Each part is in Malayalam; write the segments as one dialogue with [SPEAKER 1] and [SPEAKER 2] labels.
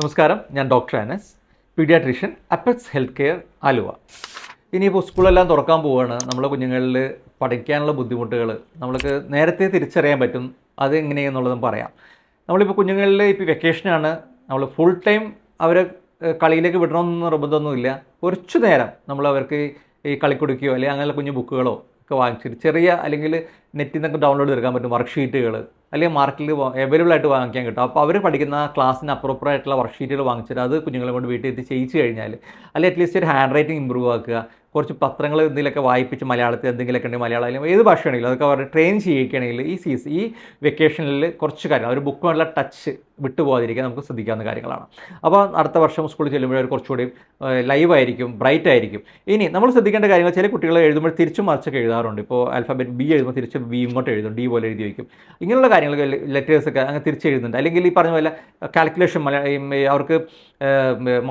[SPEAKER 1] നമസ്കാരം. ഞാൻ doctor Anas paediatrician apex health care Aluva. ഇനിയിപ്പോൾ സ്കൂളെല്ലാം തുറക്കാൻ പോവുകയാണ് നമ്മളെ കുഞ്ഞുങ്ങളിൽ പഠിക്കാനുള്ള ബുദ്ധിമുട്ടുകൾ നമ്മൾക്ക് നേരത്തെ തിരിച്ചറിയാൻ പറ്റും. അത് എങ്ങനെയെന്നുള്ളതും പറയാം. നമ്മളിപ്പോൾ കുഞ്ഞുങ്ങളിൽ ഇപ്പോൾ വെക്കേഷനാണ് നമ്മൾ ഫുൾ ടൈം അവരെ കളിയിലേക്ക് വിടണമെന്ന് നിർബന്ധമൊന്നുമില്ല. കുറച്ചു നേരം നമ്മൾ അവർക്ക് ഈ കളിക്കുടുക്കുകയോ അല്ലെങ്കിൽ അങ്ങനെയുള്ള കുഞ്ഞു ബുക്കുകളോ ഒക്കെ വാങ്ങിച്ചിട്ട് ചെറിയ അല്ലെങ്കിൽ നെറ്റിൽ നിന്നൊക്കെ ഡൗൺലോഡ് എടുക്കാൻ പറ്റും. വർക്ക്ഷീറ്റുകൾ അല്ലെങ്കിൽ മാർക്കറ്റിൽ അവൈലബിൾ ആയിട്ട് വാങ്ങിക്കാൻ കിട്ടും. അപ്പോൾ അവർ പഠിക്കുന്ന ക്ലാസ്സിന് അപ്രോപ്പർ ആയിട്ടുള്ള വർക്ക്ഷീറ്റുകൾ വാങ്ങിച്ചിട്ട് അത് കുഞ്ഞുങ്ങളെ കൊണ്ട് വീട്ടിൽ എത്തി ചെയ്യിച്ചു കഴിഞ്ഞാൽ അല്ലെങ്കിൽ അറ്റ്ലീസ്റ്റ് ഒരു ഹാൻഡ് റൈറ്റിംഗ് ഇമ്പ്രൂവ് ആക്കുക. കുറച്ച് പത്രങ്ങൾ എന്തെങ്കിലുമൊക്കെ വായിപ്പിച്ച് മലയാളത്തിൽ എന്തെങ്കിലുമൊക്കെ ഉണ്ടെങ്കിൽ മലയാളം ഏത് ഭാഷയാണെങ്കിലും അതൊക്കെ അവരുടെ ട്രെയിൻ ചെയ്യിക്കുകയാണെങ്കിൽ ഈ സീസൺ ഈ വെക്കേഷനിൽ കുറച്ച് കാര്യങ്ങൾ ഒരു ബുക്കുമായിട്ടുള്ള ടച്ച് വിട്ടുപോകാതിരിക്കാൻ നമുക്ക് ശ്രദ്ധിക്കാവുന്ന കാര്യങ്ങളാണ്. അപ്പോൾ അടുത്ത വർഷം സ്കൂളിൽ ചെല്ലുമ്പോൾ അവർ കുറച്ചുകൂടി ലൈവ് ആയിരിക്കും ബ്രൈറ്റ് ആയിരിക്കും. ഇനി നമ്മൾ ശ്രദ്ധിക്കേണ്ട കാര്യങ്ങൾ ചില കുട്ടികൾ എഴുതുമ്പോൾ തിരിച്ചും മറിച്ചൊക്കെ എഴുതാറുണ്ട്. ഇപ്പോൾ അൽഫാബറ്റ് ബി എഴുതുമ്പോൾ തിരിച്ച് ബി ഇങ്ങോട്ട് എഴുതും ഡി പോലെ എഴുതി വയ്ക്കും. ഇങ്ങനെയുള്ള കാര്യങ്ങൾ ലെറ്റേഴ്സൊക്കെ അങ്ങനെ തിരിച്ച് എഴുതുന്നുണ്ട്. അല്ലെങ്കിൽ ഈ പറഞ്ഞ പോലെ കാൽക്കുലേഷൻ മലയാളം അവർക്ക്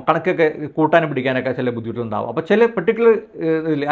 [SPEAKER 1] കണക്കൊക്കെ കൂട്ടാനും പിടിക്കാനൊക്കെ ചില ബുദ്ധിമുട്ടുണ്ടാവും അപ്പോൾ ചില പെർട്ടിക്കുലർ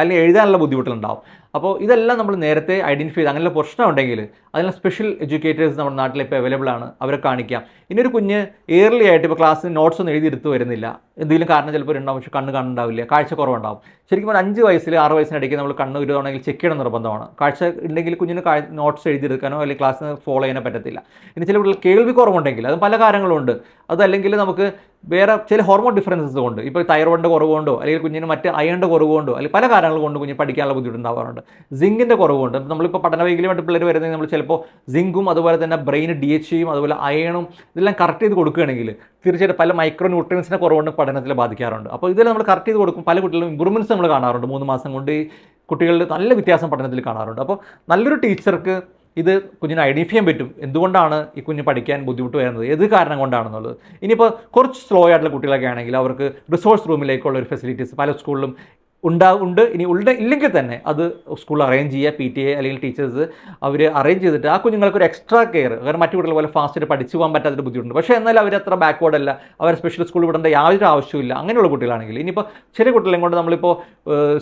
[SPEAKER 1] അല്ലെങ്കിൽ എഴുതാനുള്ള ബുദ്ധിമുട്ടുണ്ടാവും അപ്പോൾ ഇതെല്ലാം നമ്മൾ നേരത്തെ ഐഡന്റിഫൈ ചെയ്ത് അങ്ങനെയുള്ള പ്രശ്നം ഉണ്ടെങ്കിൽ അതിനുള്ള സ്പെഷ്യൽ എഡ്യൂക്കേറ്റേഴ്സ് നമ്മുടെ നാട്ടിൽ ഇപ്പോൾ അവൈലബിൾ ആണ്. അവരെ കാണിക്കാം. ഇനിയൊരു കുഞ്ഞ് ഇയർലി ആയിട്ട് ഇപ്പോൾ ക്ലാസ്സിന് നോട്ട്സ് ഒന്നും എഴുതി എടുത്ത് വരുന്നില്ല. എന്തെങ്കിലും കാരണം ചിലപ്പോൾ ഉണ്ടാവും പക്ഷേ കണ്ണ് കാണുന്നുണ്ടാവില്ല. കാഴ്ച കുറവുണ്ടാവും. ശരിക്കും പറഞ്ഞാൽ അഞ്ച് വയസ്സിൽ ആറ് വയസ്സിനിടയ്ക്ക് നമ്മൾ കണ്ണ് ഒരു തവണയെങ്കിൽ ചെക്ക് ചെയ്യണം നിർബന്ധമാണ്. കാഴ്ച ഉണ്ടെങ്കിൽ കുഞ്ഞിന് നോട്ട്സ് എഴുതിയെടുക്കാനോ അല്ലെങ്കിൽ ക്ലാസ്സിന് ഫോളോ ചെയ്യാനോ പറ്റത്തില്ല. ഇനി ചില കേൾവി കുറവുണ്ടെങ്കിൽ അത് പല കാര്യങ്ങളുണ്ട്. അതല്ലെങ്കിൽ നമുക്ക് വേറെ ചില ഹോർമോൺ ഡിഫറൻസസ് കൊണ്ട് ഇപ്പോൾ തൈറോയിഡിന്റെ കുറവ് കൊണ്ടോ അല്ലെങ്കിൽ കുഞ്ഞിന് മറ്റ് അയണിന്റെ കുറവ് കൊണ്ടോ അല്ലെങ്കിൽ പല കാരണങ്ങൾ കൊണ്ട് കുഞ്ഞ് പഠിക്കാനുള്ള ബുദ്ധിമുട്ടുണ്ടാവാറുണ്ട്. സിങ്കിന്റെ കുറവ് കൊണ്ട് നമ്മളിപ്പോൾ പഠനവൈകല്യമായിട്ട് പിള്ളേർ വരുന്നത് നമ്മൾ ചിലപ്പോൾ സിങ്കും അതുപോലെ തന്നെ ബ്രെയിൻ ഡി എച്ച് ചെയ്യും അതുപോലെ അയണും ഇതെല്ലാം കറക്റ്റ് ചെയ്ത് കൊടുക്കുകയാണെങ്കിൽ തീർച്ചയായിട്ടും പല മൈക്രോ ന്യൂട്രിയൻസിന്റെ കുറവുകൊണ്ട് പഠനത്തിൽ ബാധിക്കാറുണ്ട്. അപ്പോൾ ഇതെല്ലാം നമ്മൾ കറക്റ്റ് ചെയ്ത് കൊടുക്കും. പല കുട്ടികളും ഇമ്പ്രൂവ്മെന്റ്സ് നമ്മൾ കാണാറുണ്ട്. മൂന്ന് മാസം കൊണ്ട് കുട്ടികളുടെ നല്ല വ്യത്യാസം പഠനത്തിൽ കാണാറുണ്ട്. അപ്പോൾ നല്ലൊരു ടീച്ചർക്ക് ഇത് കുഞ്ഞിനെ ഐഡന്റിഫൈ ചെയ്യാൻ പറ്റും. എന്തുകൊണ്ടാണ് ഈ കുഞ്ഞ് പഠിക്കാൻ ബുദ്ധിമുട്ട് വരുന്നത്? ഏത് കാരണം കൊണ്ടാണെന്നുള്ളത്? ഇനിയിപ്പോൾ കുറച്ച് സ്ലോ ആയിട്ടുള്ള കുട്ടികളൊക്കെ ആണെങ്കിൽ അവർക്ക് റിസോഴ്സ് റൂമിലേക്കുള്ള ഒരു ഫെസിലിറ്റീസ് പല സ്കൂളിലും ഉണ്ടാ ഉണ്ട്. ഇനി ഉള്ള ഇല്ലെങ്കിൽ തന്നെ അത് സ്കൂൾ അറേഞ്ച് ചെയ്യുക പി ടി എ അല്ലെങ്കിൽ ടീച്ചേഴ്സ് അവർ അറേഞ്ച് ചെയ്തിട്ട് ആ കുഞ്ഞുങ്ങൾക്ക് ഒരു എക്സ്ട്രാ കെയർ കാരണം മറ്റു കുട്ടികൾ പോലെ ഫാസ്റ്റ് പഠിച്ചു പോകാൻ പറ്റാത്തൊരു ബുദ്ധിമുട്ടുണ്ട്. പക്ഷേ എന്നാൽ അവർ അത്ര ബാക്ക്വേർഡ് അല്ല. അവർ സ്പെഷ്യൽ സ്കൂൾ വിടേണ്ട യാതൊരു ആവശ്യമില്ല അങ്ങനെയുള്ള കുട്ടികളാണെങ്കിൽ ഇനിയിപ്പോൾ ചെറിയ കുട്ടികളെ കൊണ്ട് നമ്മളിപ്പോൾ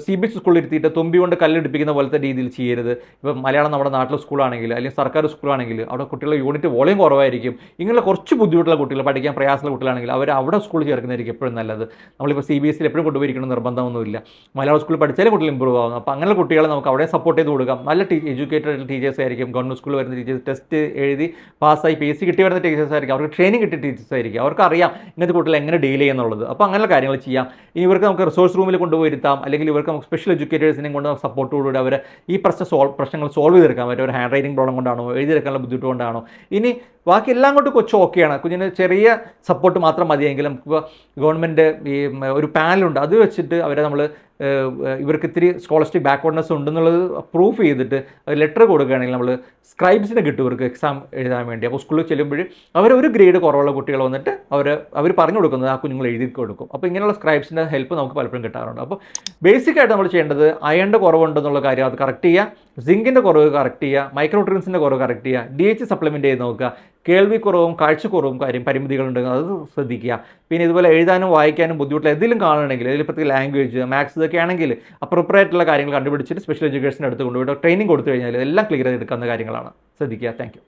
[SPEAKER 1] സി ബി എസ് സ്കൂളിൽ ഇരുത്തിയിട്ട് തുമ്പി കൊണ്ട് കല്ലെടുപ്പിക്കുന്ന പോലത്തെ രീതിയിൽ ചെയ്യരുത്. ഇപ്പോൾ മലയാളം നമ്മുടെ നാട്ടിലെ സ്കൂളാണെങ്കിൽ അല്ലെങ്കിൽ സർക്കാർ സ്കൂളാണെങ്കിൽ അവിടെ കുട്ടികളുടെ യൂണിറ്റ് വോളിയം കുറവായിരിക്കും. ഇങ്ങനെയുള്ള കുറച്ച് ബുദ്ധിമുട്ടുള്ള കുട്ടികൾ പഠിക്കാൻ പ്രയാസമുള്ള കുട്ടികളാണെങ്കിൽ അവർ അവിടെ സ്കൂളിൽ ചേർക്കുന്നതായിരിക്കും എപ്പോഴും നല്ലത്. നമ്മളിപ്പോൾ സി ബി എസ് സിയിൽ എപ്പോഴും കൊണ്ടുപോയിരിക്കണം നിർബന്ധമൊന്നുമില്ല. മലയാളം സ്കൂളിൽ പഠിച്ചാലും കുട്ടികൾ ഇമ്പ്രൂവ് ആകുന്നു അപ്പോൾ അങ്ങനെ കുട്ടികളെ നമുക്ക് അവിടെ സപ്പോർട്ട് ചെയ്ത് കൊടുക്കാം. നല്ല എഡ്യൂക്കേറ്റഡ് ടീച്ചേഴ്സ് ആയിരിക്കും. ഗവൺമെന്റ് സ്കൂളിൽ വരുന്ന ടീച്ചേഴ്സ് ടെസ്റ്റ് എഴുതി പാസ്സായി പി എസ് സി കിട്ടി വരുന്ന ടീച്ചേഴ്സ് ആയിരിക്കും. അവർക്ക് ട്രെയിനിങ് കിട്ടിയ ടീച്ചേഴ്സ് ആയിരിക്കും. അവർക്ക് അറിയാം ഇന്നത്തെ കുട്ടികൾ എങ്ങനെ ഡീൽ ചെയ്യുന്നുള്ളത്. അപ്പോൾ അങ്ങനെ കാര്യങ്ങൾ ചെയ്യാം. ഇനി ഇവർക്ക് നമുക്ക് റിസോഴ്സ് റൂമിൽ കൊണ്ടുപോയി ഇരുത്താം അല്ലെങ്കിൽ ഇവർക്ക് നമുക്ക് സ്പെഷ്യൽ എഡ്യൂക്കേറ്റേഴ്സിനെയും കൊണ്ട് സപ്പോർട്ടോടുകൂടി അവർ ഈ പ്രശ്നം സോൾവ് പ്രശ്നങ്ങൾ സോൾവ് ചെയ്തെടുക്കാൻ പറ്റും. ഒരു ഹാൻഡ് റൈറ്റിംഗ് പ്രോബ്ലം കൊണ്ടാണോ എഴുതിയെടുക്കാനുള്ള ബുദ്ധിമുട്ട് കൊണ്ടാണോ. ഇനി ബാക്കി എല്ലാം കൊണ്ട് കൊച്ചു ഓക്കെയാണ് കുഞ്ഞിന് ചെറിയ സപ്പോർട്ട് മാത്രം മതിയെങ്കിലും ഗവൺമെന്റ് ഈ ഒരു പാനലുണ്ട് അത് വെച്ചിട്ട് അവരെ നമ്മൾ ഇവർക്ക് ഇത്തിരി സ്കോളർഷിപ്പ് ബാക്ക്വേർഡ്നെസ് ഉണ്ടെന്നുള്ളത് പ്രൂഫ് ചെയ്തിട്ട് ലെറ്റർ കൊടുക്കുകയാണെങ്കിൽ നമ്മൾ സ്ക്രൈബ്സിനെ കിട്ടും ഇവർക്ക് എക്സാം എഴുതാൻ വേണ്ടി. അപ്പോൾ സ്കൂളിൽ ചെല്ലുമ്പോൾ അവർ ഒരു ഗ്രേഡ് കുറവുള്ള കുട്ടികൾ വന്നിട്ട് അവർ അവർ പറഞ്ഞു കൊടുക്കുന്നത് ആ കുഞ്ഞുങ്ങൾ എഴുതി കൊടുക്കും. അപ്പോൾ ഇങ്ങനെയുള്ള സ്ക്രൈബ്സിന്റെ ഹെൽപ്പ് നമുക്ക് പലപ്പോഴും കിട്ടാറുണ്ട്. അപ്പോൾ ബേസിക്കായിട്ട് നമ്മൾ ചെയ്യേണ്ടത് അയണിന്റെ കുറവുണ്ടെന്നുള്ള കാര്യം അത് കറക്റ്റ് ചെയ്യുക സിങ്കിന്റെ കുറവ് കറക്റ്റ് ചെയ്യുക മൈക്രോട്രിൻസിന്റെ കുറവ് കറക്റ്റ് ചെയ്യുക ഡി എച്ച് സപ്ലിമെന്റ് ചെയ്ത് നോക്കുക കേൾവിക്കുറവും കാഴ്ചക്കുറവും കാര്യം പരിമിതികളുണ്ടെങ്കിൽ അത് ശ്രദ്ധിക്കുക. പിന്നെ ഇതുപോലെ എഴുതാനും വായിക്കാനും ബുദ്ധിമുട്ടില്ല എന്തെങ്കിലും കാണണമെങ്കിൽ അതിൽ പ്രത്യേക ലാംഗ്വേജ് മാത്സ് ഇതൊക്കെ ആണെങ്കിൽ അപ്രോപ്രിയറ്റ് കാര്യങ്ങൾ കണ്ടുപിടിച്ചിട്ട് സ്പെഷ്യൽ എഡ്യൂക്കേഷൻ എടുത്ത് കൊണ്ടുപോയിട്ട് ട്രെയിനിങ് കൊടുത്തു കഴിഞ്ഞാൽ എല്ലാം ക്ലിയർ ചെയ്തെടുക്കുന്ന കാര്യങ്ങളാണ്. ശ്രദ്ധിക്കുക. താങ്ക്